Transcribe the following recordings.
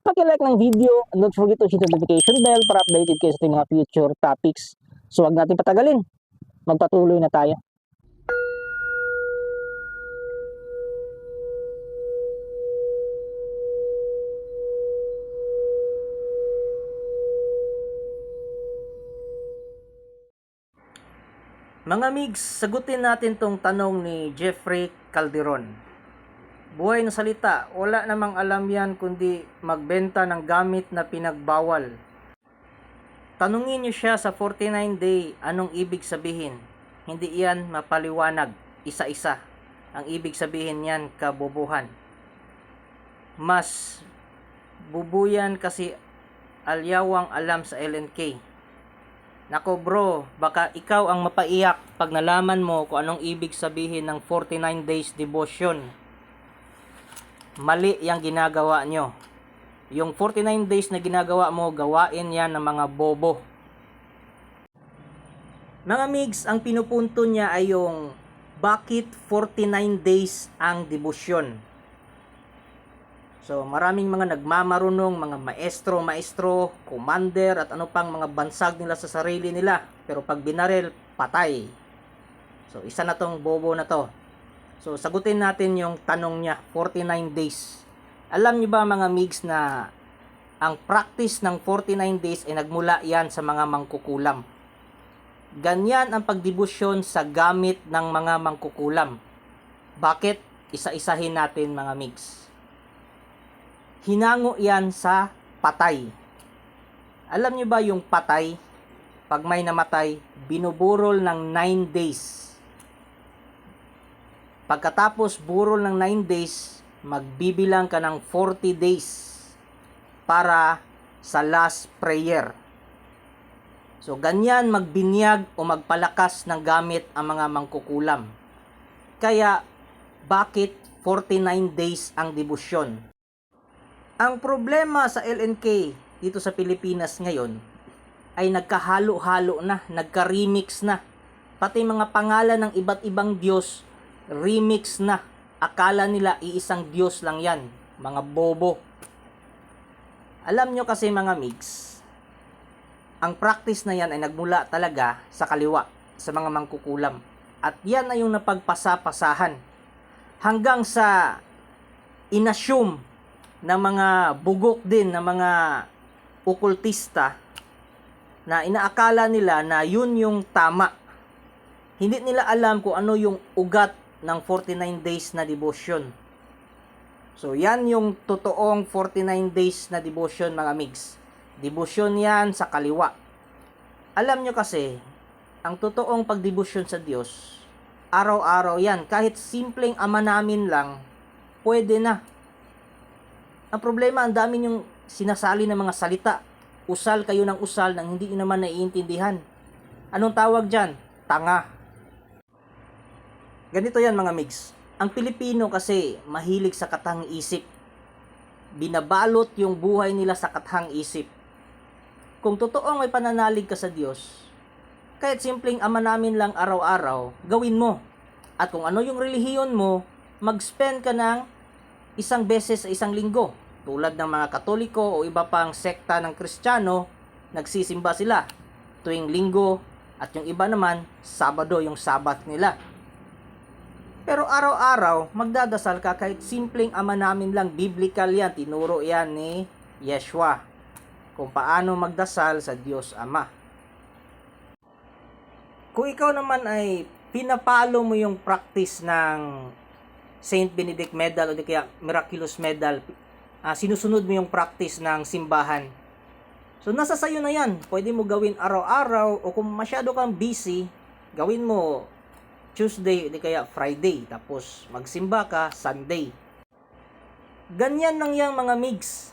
paki-like ng video don't forget to hit the notification bell para updated kayo sa mga future topics. So wag natin patagalin. Magpatuloy na tayo. Mga migs, sagutin natin tong tanong ni Jeffrey Calderon. Buhay na salita, wala namang alam yan kundi magbenta ng gamit na pinagbawal. Tanungin niyo siya sa 49 day anong ibig sabihin. Hindi yan mapaliwanag, isa-isa. Ang ibig sabihin niyan kabobohan. Mas bubuyan kasi alyawang alam sa LNK. Nako bro, baka ikaw ang mapaiyak pag nalaman mo kung anong ibig sabihin ng 49 days devotion mali yung ginagawa nyo. Yung 49 days na ginagawa mo, gawain yan ng mga bobo. Mga migs, ang pinupunto niya ay yung bakit 49 days ang debosyon. So, maraming mga nagmamarunong, mga maestro, maestro, commander, at ano pang mga bansag nila sa sarili nila. Pero pag binaril, patay. So, isa na tong bobo na to. So, sagutin natin yung tanong niya, 49 days. Alam niyo ba mga migs na ang practice ng 49 days ay nagmula yan sa mga mangkukulam. Ganyan ang pagdibusyon sa gamit ng mga mangkukulam. Bakit? Isa-isahin natin mga migs. Hinango yan sa patay. Alam niyo ba yung patay? Pag may namatay, binuburol ng 9 days Pagkatapos burol ng 9 days, magbibilang ka ng 40 days para sa last prayer. So, ganyan magbinyag o magpalakas ng gamit ang mga mangkukulam. Kaya, bakit 49 days ang debosyon? Ang problema sa LNK dito sa Pilipinas ngayon ay nagkahalo-halo na, nagka-remix na. Pati mga pangalan ng iba't ibang Diyos remix na. Akala nila iisang Diyos lang yan. Mga bobo. Alam nyo kasi mga mix, ang practice na yan ay nagmula talaga sa kaliwa, sa mga mangkukulam. At yan na yung napagpasa-pasahan. Hanggang sa inassume ng mga bugok din ng mga okultista na inaakala nila na yun yung tama. Hindi nila alam kung ano yung ugat ng 49 days na devotion. So, yan yung totoong 49 days na devotion mga migs. Devotion yan sa kaliwa. Alam nyo kasi, ang totoong pagdebosyon sa Diyos, araw-araw yan. Kahit simpleng ama namin lang, pwede na. Ang problema, ang dami yung sinasali ng mga salita. Usal kayo ng usal nang hindi nyo naman naiintindihan. Anong tawag dyan? Tanga Ganito yan mga migs. Ang Pilipino kasi mahilig sa katang isip. Binabalot yung buhay nila sa katang isip. Kung totoong may pananalig ka sa Diyos, kahit simpleng ama namin lang araw-araw, gawin mo. At kung ano yung relihiyon mo, mag-spend ka ng isang beses sa isang linggo. Tulad ng mga katoliko o iba pang sekta ng kristyano, nagsisimba sila tuwing linggo at yung iba naman, sabado yung sabat nila pero araw-araw, magdadasal ka kahit simpleng ama namin lang, biblical yan, tinuro yan ni Yeshua. Kung paano magdasal sa Diyos Ama. Kung ikaw naman ay pinapalo mo yung practice ng Saint Benedict Medal o di kaya Miraculous Medal, uh, sinusunod mo yung practice ng simbahan. So nasa sayo na yan. Pwede mo gawin araw-araw o kung masyado kang busy, gawin mo Tuesday, di kaya Friday. Tapos magsimba ka Sunday. Ganyan lang yang mga migs.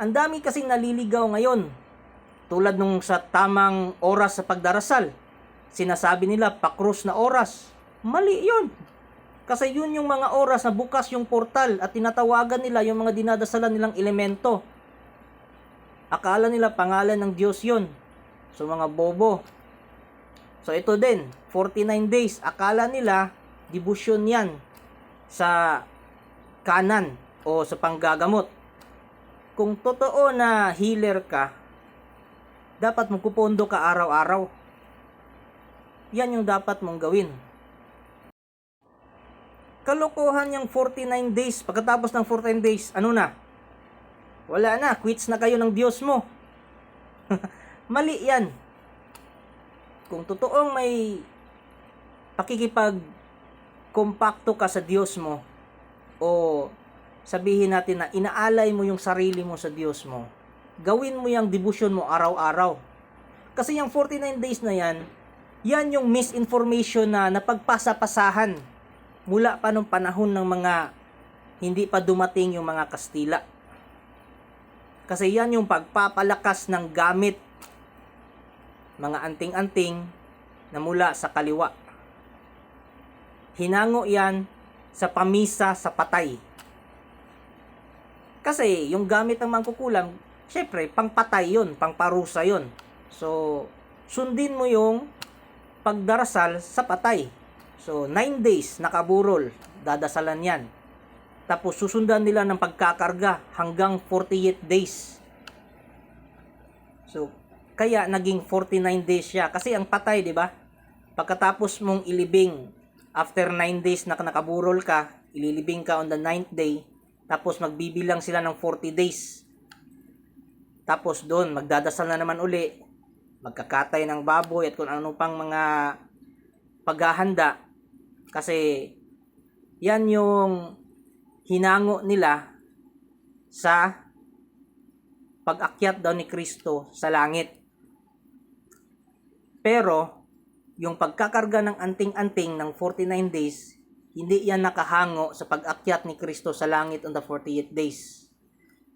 Ang dami kasing naliligaw ngayon. Katulad nung sa tamang oras sa pagdarasal, sinasabi nila pakrus na oras. Mali yun. Kasi yun yung mga oras na bukas yung portal at tinatawagan nila yung mga dinadasalan nilang elemento. Akala nila pangalan ng Diyos yun. So mga bobo. So ito din, 49 days. Akala nila, devotion yan sa kanan o sa panggagamot. Kung totoo na healer ka, dapat magpupondo ka araw-araw. Yan yung dapat mong gawin. Kalokohan yung 49 days. Pagkatapos ng 14 days, ano na? Wala na, quits na kayo ng Diyos mo. Mali yan. Kung totoong may pakikipag kompakto ka sa Diyos mo o sabihin natin na inaalay mo yung sarili mo sa Diyos mo, gawin mo yung devotion mo araw-araw. Kasi yung 49 days na yan, yan yung misinformation na napagpasapasahan mula pa nung panahon ng mga hindi pa dumating yung mga Kastila. Kasi yan yung pagpapalakas ng gamit mga anting-anting na mula sa kaliwa. Hinango yan sa pamisa sa patay. Kasi yung gamit ng mangkukulam, syempre, pangpatay yun, pangparusa yun. So, sundin mo yung pagdarasal sa patay. So, 9 days nakaburol, dadasalan yan. Tapos susundan nila ng pagkakarga hanggang 48 days. So, kaya naging 49 days siya. Kasi ang patay, di ba? Pagkatapos mong ilibing, after 9 days na nakaburol ka, ililibing ka on the 9th day, tapos magbibilang sila ng 40 days. Tapos doon, magdadasal na naman uli, magkakatay ng baboy at kung ano pang mga paghahanda. Kasi yan yung hinango nila sa pag-akyat daw ni Kristo sa langit. Pero, yung pagkakarga ng anting-anting ng 49 days, hindi yan nakahango sa pag-akyat ni Kristo sa langit on the 48 days.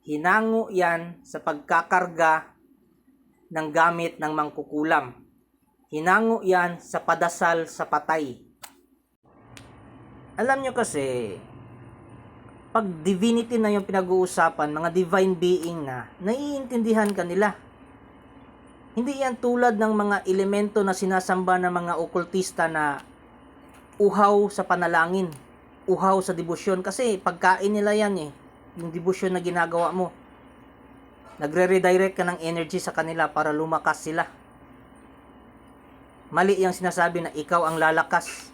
Hinango yan sa pagkakarga ng gamit ng mangkukulam. Hinango yan sa padasal sa patay. Alam nyo kasi, pag divinity na yung pinag-uusapan, mga divine being na, naiintindihan ka nila. Hindi yan tulad ng mga elemento na sinasamba ng mga okultista na uhaw sa panalangin, uhaw sa debosyon. Kasi pagkain nila yan eh, yung debosyon na ginagawa mo. Nagre-redirect ka ng energy sa kanila para lumakas sila. Mali yung sinasabi na ikaw ang lalakas.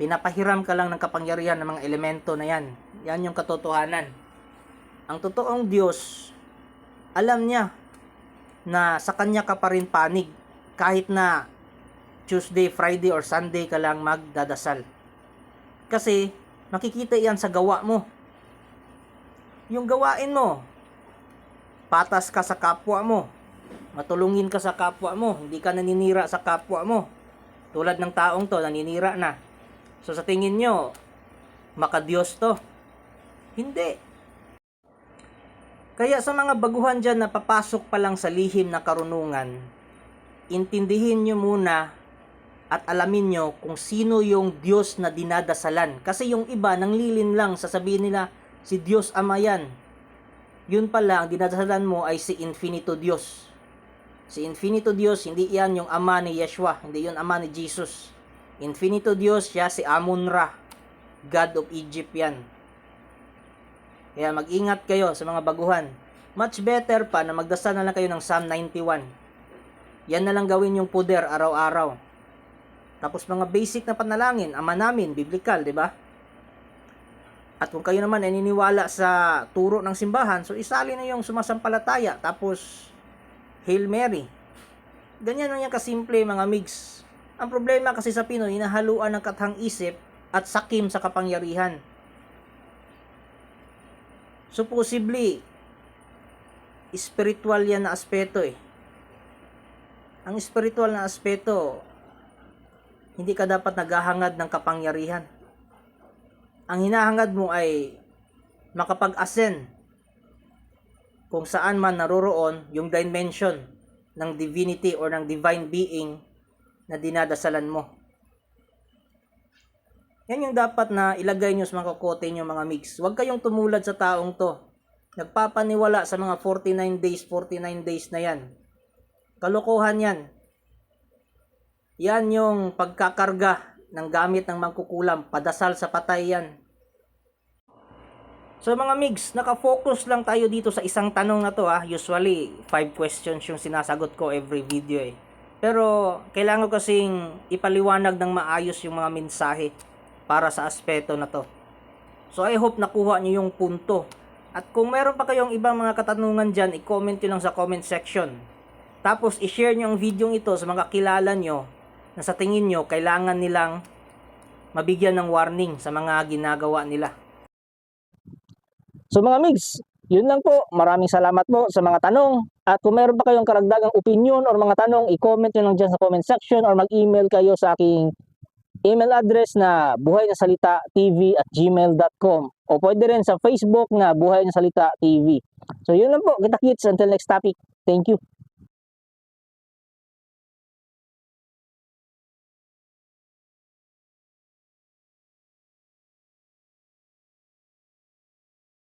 Pinapahiram ka lang ng kapangyarihan ng mga elemento na yan. Yan yung katotohanan. Ang totoong Diyos, alam niya na sa Kanya ka pa rin panig. Kahit na Tuesday, Friday, or Sunday ka lang magdadasal. Kasi makikita yan sa gawa mo. Yung gawain mo, patas ka sa kapwa mo, matulungin ka sa kapwa mo, hindi ka naninira sa kapwa mo. Tulad ng taong to, naninira na. So sa tingin nyo, makadiyos to. Hindi. Kaya sa mga baguhan dyan na papasok pa lang sa lihim na karunungan, intindihin nyo muna at alamin nyo kung sino yung Diyos na dinadasalan. Kasi yung iba, nang lilin lang, sasabihin nila, si Diyos Ama yan. Yun pala, ang dinadasalan mo ay si Infinito Diyos. Si Infinito Diyos, hindi yan yung ama ni Yeshua, hindi yun ama ni Jesus. Infinito Diyos, siya si Amun-Ra, God of Egypt yan. Kaya mag-ingat kayo sa mga baguhan. Much better pa na magdasal na lang kayo ng Psalm 91. Yan na lang gawin yung puder araw-araw. Tapos mga basic na panalangin, ama namin, biblical, di ba? At kung kayo naman ay niniwala sa turo ng simbahan, so isali na yung sumasampalataya. Tapos, Hail Mary. Ganyan lang yan kasimple mga mix. Ang problema kasi sa Pinoy, hinahaluan ng kathang isip at sakim sa kapangyarihan. So possibly, spiritual yan na aspeto eh. Ang spiritual na aspeto, hindi ka dapat naghahangad ng kapangyarihan. Ang hinahangad mo ay makapag-ascend kung saan man naroroon yung dimension ng divinity or ng divine being na dinadasalan mo. Yan yung dapat na ilagay nyo sa mga kokote nyo mga mix. Huwag kayong tumulad sa taong to. Nagpapaniwala sa mga 49 days, 49 days na yan. Kalokohan yan. Yan yung pagkakarga ng gamit ng mangkukulam. Padasal sa patay yan. So mga migs, nakafocus lang tayo dito sa isang tanong na to ah. Usually, 5 questions yung sinasagot ko every video eh. Pero kailangan ko kasing ipaliwanag ng maayos yung mga mensahe para sa aspeto na to. So I hope nakuha niyo yung punto. At kung meron pa kayong ibang mga katanungan dyan, i-comment nyo lang sa comment section. Tapos i-share nyo ang video ito sa mga kilala nyo na sa tingin nyo kailangan nilang mabigyan ng warning sa mga ginagawa nila. So mga migs, yun lang po. Maraming salamat po sa mga tanong. At kung meron pa kayong karagdagang opinion or mga tanong, i-comment nyo lang dyan sa comment section or mag-email kayo sa aking email address na buhay na salita tv at gmail.com o pwede rin sa Facebook na buhay na salita tv. So yun lang po. Kita kits until next topic. Thank you.